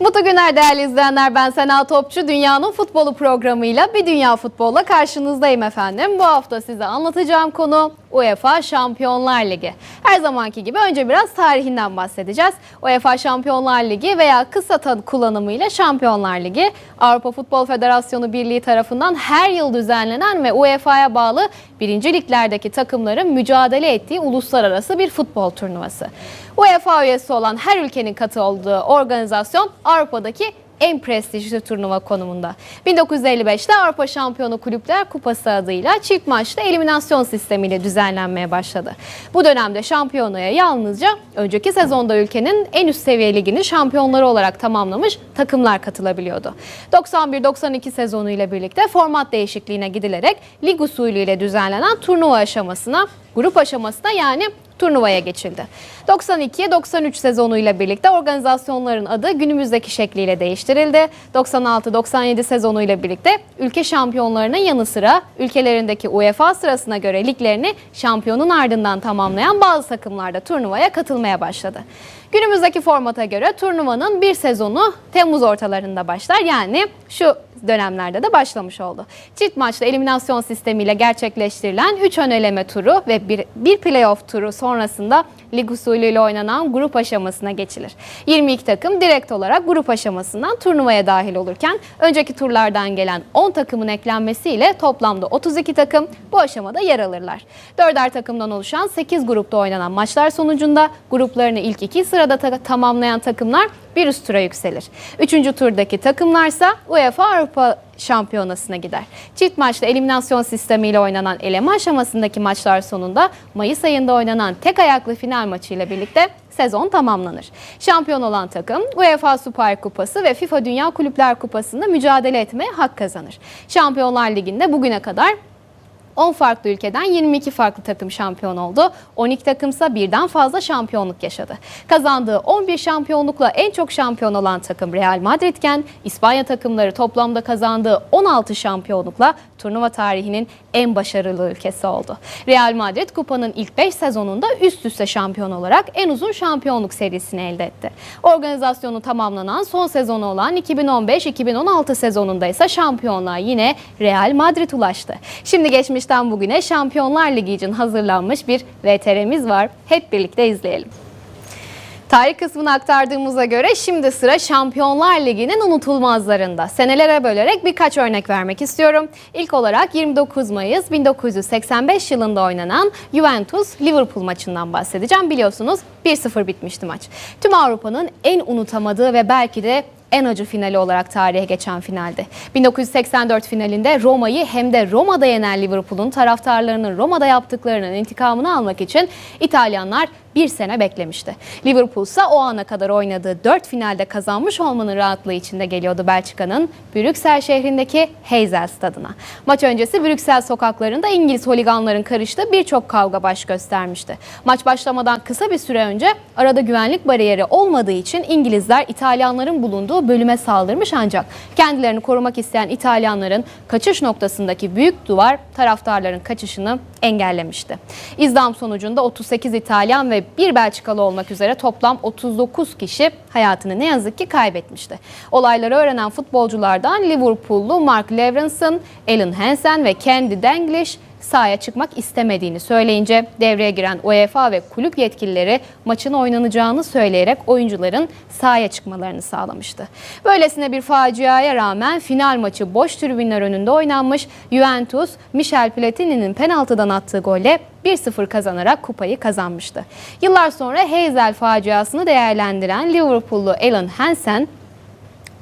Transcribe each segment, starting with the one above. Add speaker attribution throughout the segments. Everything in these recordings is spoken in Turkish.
Speaker 1: Mutlu günler değerli izleyenler. Ben Sena Topçu. Dünyanın futbolu programıyla bir dünya futbolla karşınızdayım efendim. Bu hafta size anlatacağım konu UEFA Şampiyonlar Ligi. Her zamanki gibi önce biraz tarihinden bahsedeceğiz. UEFA Şampiyonlar Ligi veya kısa tad kullanımıyla Şampiyonlar Ligi Avrupa Futbol Federasyonu Birliği tarafından her yıl düzenlenen ve UEFA'ya bağlı birinci liglerdeki takımların mücadele ettiği uluslararası bir futbol turnuvası. UEFA üyesi olan her ülkenin katı olduğu organizasyon Avrupa'daki en prestijli turnuva konumunda. 1955'te Avrupa Şampiyonu Kulüpler Kupası adıyla çift maçlı eliminasyon sistemiyle düzenlenmeye başladı. Bu dönemde şampiyonaya yalnızca önceki sezonda ülkenin en üst seviye liginin şampiyonları olarak tamamlamış takımlar katılabiliyordu. 91-92 sezonu ile birlikte format değişikliğine gidilerek lig usulü ile düzenlenen turnuva aşamasına, grup aşamasına yani turnuvaya geçildi. 92-93 sezonuyla birlikte organizasyonların adı günümüzdeki şekliyle değiştirildi. 96-97 sezonuyla birlikte ülke şampiyonlarının yanı sıra ülkelerindeki UEFA sırasına göre liglerini şampiyonun ardından tamamlayan bazı takımlar da turnuvaya katılmaya başladı. Günümüzdeki formata göre turnuvanın bir sezonu Temmuz ortalarında başlar. Yani şu dönemlerde de başlamış oldu. Çift maçlı eliminasyon sistemiyle gerçekleştirilen 3 ön eleme turu ve bir, bir playoff turu sonrasında lig usulüyle oynanan grup aşamasına geçilir. 22 takım direkt olarak grup aşamasından turnuvaya dahil olurken önceki turlardan gelen 10 takımın eklenmesiyle toplamda 32 takım bu aşamada yer alırlar. Dörder takımdan oluşan 8 grupta oynanan maçlar sonucunda gruplarını ilk iki sırada ta- tamamlayan takımlar bir üst tura yükselir. Üçüncü turdaki takımlarsa UEFA Avrupa Şampiyonası'na gider. Çift maçlı eliminasyon sistemiyle oynanan eleme aşamasındaki maçlar sonunda Mayıs ayında oynanan tek ayaklı final maçıyla birlikte sezon tamamlanır. Şampiyon olan takım UEFA Süper Kupası ve FIFA Dünya Kulüpler Kupası'nda mücadele etmeye hak kazanır. Şampiyonlar Ligi'nde bugüne kadar 10 farklı ülkeden 22 farklı takım şampiyon oldu. 12 takımsa birden fazla şampiyonluk yaşadı. Kazandığı 11 şampiyonlukla en çok şampiyon olan takım Real Madrid'ken İspanya takımları toplamda kazandığı 16 şampiyonlukla turnuva tarihinin en başarılı ülkesi oldu. Real Madrid kupanın ilk 5 sezonunda üst üste şampiyon olarak en uzun şampiyonluk serisini elde etti. Organizasyonu tamamlanan son sezonu olan 2015-2016 sezonunda ise şampiyonluğa yine Real Madrid ulaştı. Şimdi geçmişten bugüne Şampiyonlar Ligi için hazırlanmış bir VTR'miz var. Hep birlikte izleyelim. Tarih kısmını aktardığımıza göre şimdi sıra Şampiyonlar Ligi'nin unutulmazlarında. Senelere bölerek birkaç örnek vermek istiyorum. İlk olarak 29 Mayıs 1985 yılında oynanan Juventus-Liverpool maçından bahsedeceğim. Biliyorsunuz 1-0 bitmişti maç. Tüm Avrupa'nın en unutamadığı ve belki de en acı finali olarak tarihe geçen finaldi. 1984 finalinde Roma'yı hem de Roma'da yenen Liverpool'un taraftarlarının Roma'da yaptıklarının intikamını almak için İtalyanlar bir sene beklemişti. Liverpool ise o ana kadar oynadığı 4 finalde kazanmış olmanın rahatlığı içinde geliyordu Belçika'nın Brüksel şehrindeki Heysel stadına. Maç öncesi Brüksel sokaklarında İngiliz holiganların karıştığı birçok kavga baş göstermişti. Maç başlamadan kısa bir süre önce arada güvenlik bariyeri olmadığı için İngilizler İtalyanların bulunduğu bölüme saldırmış ancak kendilerini korumak isteyen İtalyanların kaçış noktasındaki büyük duvar taraftarların kaçışını engellemişti. İzdam sonucunda 38 İtalyan ve bir Belçikalı olmak üzere toplam 39 kişi hayatını ne yazık ki kaybetmişti. Olayları öğrenen futbolculardan Liverpool'lu Mark Lawrenson, Alan Hansen ve Candy Dalglish sahaya çıkmak istemediğini söyleyince devreye giren UEFA ve kulüp yetkilileri maçın oynanacağını söyleyerek oyuncuların sahaya çıkmalarını sağlamıştı. Böylesine bir faciaya rağmen final maçı boş tribünler önünde oynanmış. Juventus, Michel Platini'nin penaltıdan attığı golle 1-0 kazanarak kupayı kazanmıştı. Yıllar sonra Heysel faciasını değerlendiren Liverpool'lu Alan Hansen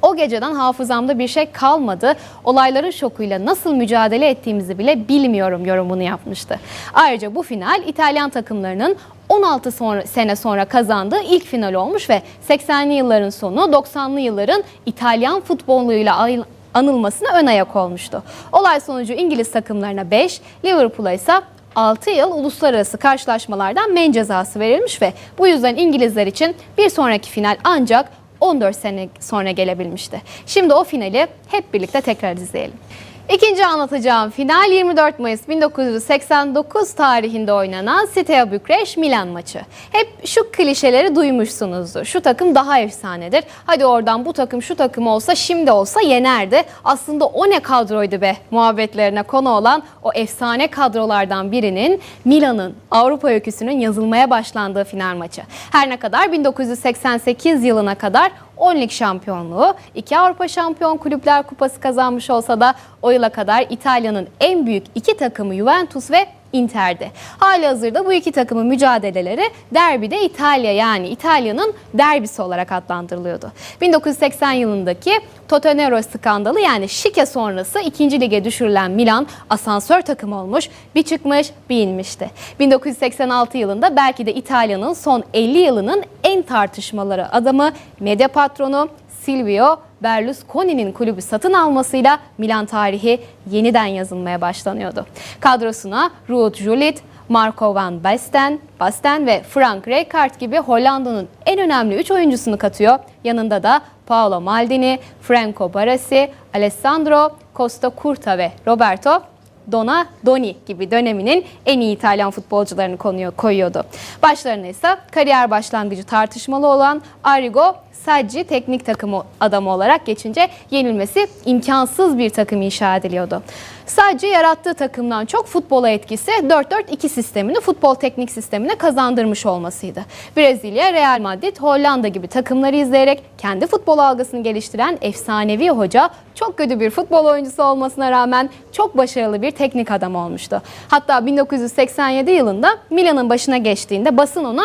Speaker 1: o geceden hafızamda bir şey kalmadı. Olayların şokuyla nasıl mücadele ettiğimizi bile bilmiyorum yorumunu yapmıştı. Ayrıca bu final İtalyan takımlarının 16 sonra, sene sonra kazandığı ilk final olmuş ve 80'li yılların sonu 90'lı yılların İtalyan futboluyla anılmasına ön ayak olmuştu. Olay sonucu İngiliz takımlarına 5, Liverpool'a ise 6 yıl uluslararası karşılaşmalardan men cezası verilmiş ve bu yüzden İngilizler için bir sonraki final ancak 14 sene sonra gelebilmişti. Şimdi o finali hep birlikte tekrar izleyelim. İkinci anlatacağım final 24 Mayıs 1989 tarihinde oynanan Steaua Bükreş Milan maçı. Hep şu klişeleri duymuşsunuzdur. Şu takım daha efsanedir. Hadi oradan bu takım şu takım olsa şimdi olsa yenerdi. Aslında o ne kadroydu be muhabbetlerine konu olan o efsane kadrolardan birinin Milan'ın Avrupa öyküsünün yazılmaya başlandığı final maçı. Her ne kadar 1988 yılına kadar 10 lig şampiyonluğu, 2 Avrupa Şampiyon Kulüpler Kupası kazanmış olsa da o yıla kadar İtalya'nın en büyük iki takımı Juventus ve Inter'di. Hali hazırda bu iki takımın mücadeleleri derbide İtalya yani İtalya'nın derbisi olarak adlandırılıyordu. 1980 yılındaki Totonero skandalı yani şike sonrası 2. lige düşürülen Milan asansör takımı olmuş, bir çıkmış bir inmişti. 1986 yılında belki de İtalya'nın son 50 yılının en tartışmaları adamı medya patronu Silvio Berlusconi'nin kulübü satın almasıyla Milan tarihi yeniden yazılmaya başlanıyordu. Kadrosuna Ruud Gullit, Marco van Basten, Basten ve Frank Rijkaard gibi Hollanda'nın en önemli 3 oyuncusunu katıyor. Yanında da Paolo Maldini, Franco Baresi, Alessandro Costa Curta ve Roberto Dona Doni gibi döneminin en iyi İtalyan futbolcularını konuyor, koyuyordu. Başlarına ise kariyer başlangıcı tartışmalı olan Arrigo Sacchi teknik takımı adamı olarak geçince yenilmesi imkansız bir takım inşa ediliyordu. Sadece yarattığı takımdan çok futbola etkisi 4-4-2 sistemini futbol teknik sistemine kazandırmış olmasıydı. Brezilya, Real Madrid, Hollanda gibi takımları izleyerek kendi futbol algısını geliştiren efsanevi hoca çok kötü bir futbol oyuncusu olmasına rağmen çok başarılı bir teknik adam olmuştu. Hatta 1987 yılında Milan'ın başına geçtiğinde basın ona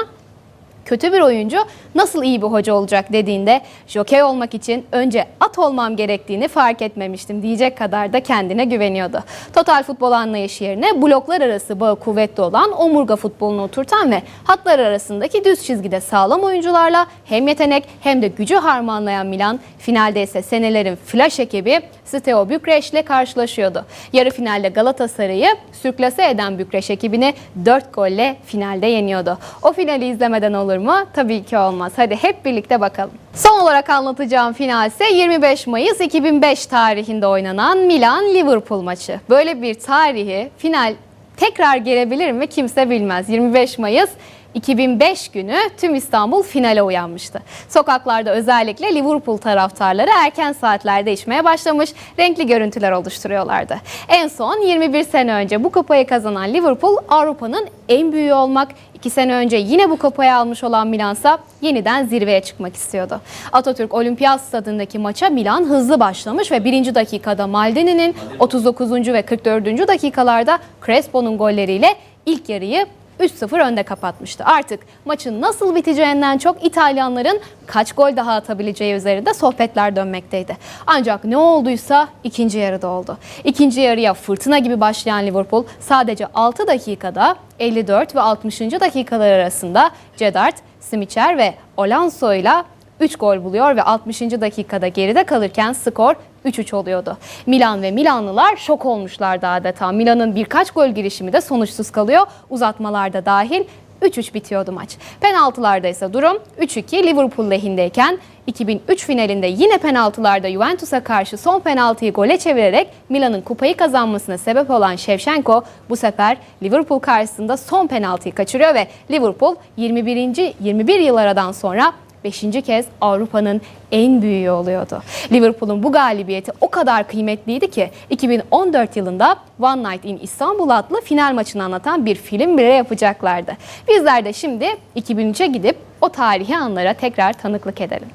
Speaker 1: kötü bir oyuncu nasıl iyi bir hoca olacak dediğinde jokey olmak için önce at olmam gerektiğini fark etmemiştim diyecek kadar da kendine güveniyordu. Total futbol anlayışı yerine bloklar arası bağı kuvvetli olan omurga futbolunu oturtan ve hatlar arasındaki düz çizgide sağlam oyuncularla hem yetenek hem de gücü harmanlayan Milan finalde ise senelerin flash ekibi Steaua Bükreş ile karşılaşıyordu. Yarı finalde Galatasaray'ı sürklase eden Bükreş ekibini 4 golle finalde yeniyordu. O finali izlemeden olur mu? Tabii ki olmaz. Hadi hep birlikte bakalım. Son olarak anlatacağım final ise 25 Mayıs 2005 tarihinde oynanan Milan-Liverpool maçı. Böyle bir tarihi final tekrar gelebilir mi kimse bilmez. 25 Mayıs 2005 günü tüm İstanbul finale uyanmıştı. Sokaklarda özellikle Liverpool taraftarları erken saatlerde içmeye başlamış, renkli görüntüler oluşturuyorlardı. En son 21 sene önce bu kupayı kazanan Liverpool Avrupa'nın en büyüğü olmak, 2 sene önce yine bu kupayı almış olan Milansa yeniden zirveye çıkmak istiyordu. Atatürk Olimpiyat Stadındaki maça Milan hızlı başlamış ve 1. dakikada Maldini'nin 39. ve 44. dakikalarda Crespo'nun golleriyle ilk yarıyı 3-0 önde kapatmıştı. Artık maçın nasıl biteceğinden çok İtalyanların kaç gol daha atabileceği üzerinde sohbetler dönmekteydi. Ancak ne olduysa ikinci yarıda oldu. İkinci yarıya fırtına gibi başlayan Liverpool sadece 6 dakikada 54 ve 60. dakikalar arasında Cedart, Simicer ve Olanso ile 3 gol buluyor ve 60. dakikada geride kalırken skor 3-3 oluyordu. Milan ve Milanlılar şok olmuşlardı adeta. Milan'ın birkaç gol girişimi de sonuçsuz kalıyor. Uzatmalarda dahil 3-3 bitiyordu maç. Penaltılarda ise durum 3-2 Liverpool lehindeyken 2003 finalinde yine penaltılarda Juventus'a karşı son penaltıyı gole çevirerek Milan'ın kupayı kazanmasına sebep olan Shevchenko bu sefer Liverpool karşısında son penaltıyı kaçırıyor ve Liverpool 21. 21 yıl aradan sonra 5. kez Avrupa'nın en büyüğü oluyordu. Liverpool'un bu galibiyeti o kadar kıymetliydi ki 2014 yılında One Night in İstanbul adlı final maçını anlatan bir film bile yapacaklardı. Bizler de şimdi 2003'e gidip o tarihi anlara tekrar tanıklık edelim.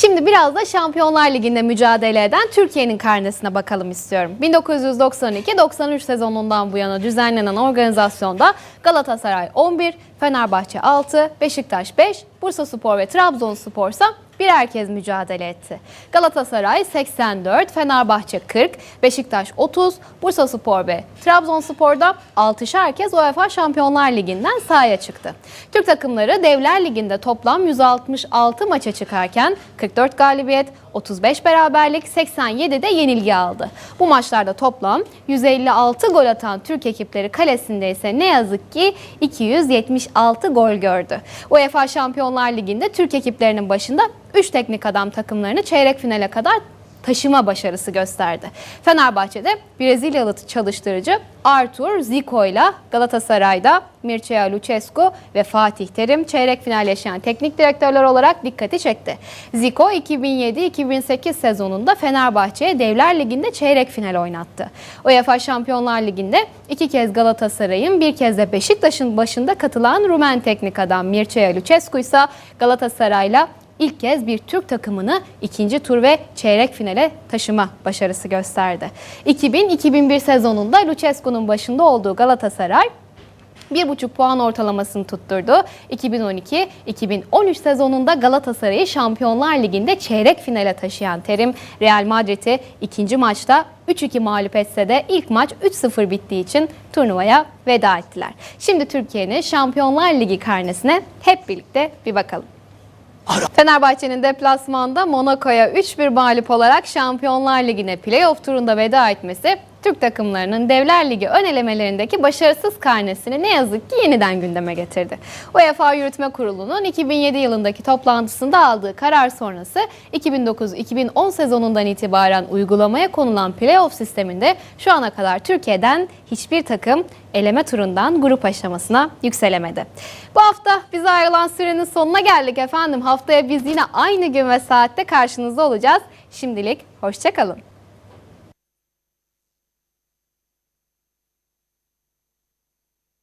Speaker 1: Şimdi biraz da Şampiyonlar Ligi'nde mücadele eden Türkiye'nin karnesine bakalım istiyorum. 1992-93 sezonundan bu yana düzenlenen organizasyonda Galatasaray 11, Fenerbahçe 6, Beşiktaş 5, Bursa Spor ve Trabzonspor ise birer kez mücadele etti. Galatasaray 84, Fenerbahçe 40, Beşiktaş 30, Bursa Spor ve Trabzonspor'da 6'şer kez UEFA Şampiyonlar Ligi'nden sahaya çıktı. Türk takımları Devler Ligi'nde toplam 166 maça çıkarken 44 galibiyet, 35 beraberlik, 87 de yenilgi aldı. Bu maçlarda toplam 156 gol atan Türk ekipleri kalesinde ise ne yazık ki 276 gol gördü. UEFA Şampiyonlar Ligi'nde Türk ekiplerinin başında 3 teknik adam takımlarını çeyrek finale kadar taşıma başarısı gösterdi. Fenerbahçe'de Brezilyalı çalıştırıcı Artur Zico ile Galatasaray'da Mircea Lucescu ve Fatih Terim çeyrek final yaşayan teknik direktörler olarak dikkati çekti. Zico 2007-2008 sezonunda Fenerbahçe'ye Devler Ligi'nde çeyrek final oynattı. UEFA Şampiyonlar Ligi'nde iki kez Galatasaray'ın bir kez de Beşiktaş'ın başında katılan Rumen teknik adam Mircea Lucescu ise Galatasaray'la ilk kez bir Türk takımını ikinci tur ve çeyrek finale taşıma başarısı gösterdi. 2000-2001 sezonunda Lucescu'nun başında olduğu Galatasaray 1,5 puan ortalamasını tutturdu. 2012-2013 sezonunda Galatasaray'ı Şampiyonlar Ligi'nde çeyrek finale taşıyan Terim, Real Madrid'i ikinci maçta 3-2 mağlup etse de ilk maç 3-0 bittiği için turnuvaya veda ettiler. Şimdi Türkiye'nin Şampiyonlar Ligi karnesine hep birlikte bir bakalım. Fenerbahçe'nin deplasmanda Monaco'ya 3-1 mağlup olarak Şampiyonlar Ligi'ne playoff turunda veda etmesi Türk takımlarının Devler Ligi ön elemelerindeki başarısız karnesini ne yazık ki yeniden gündeme getirdi. UEFA Yürütme Kurulu'nun 2007 yılındaki toplantısında aldığı karar sonrası 2009-2010 sezonundan itibaren uygulamaya konulan playoff sisteminde şu ana kadar Türkiye'den hiçbir takım eleme turundan grup aşamasına yükselemedi. Bu hafta bize ayrılan sürenin sonuna geldik efendim. Haftaya biz yine aynı gün ve saatte karşınızda olacağız. Şimdilik hoşçakalın.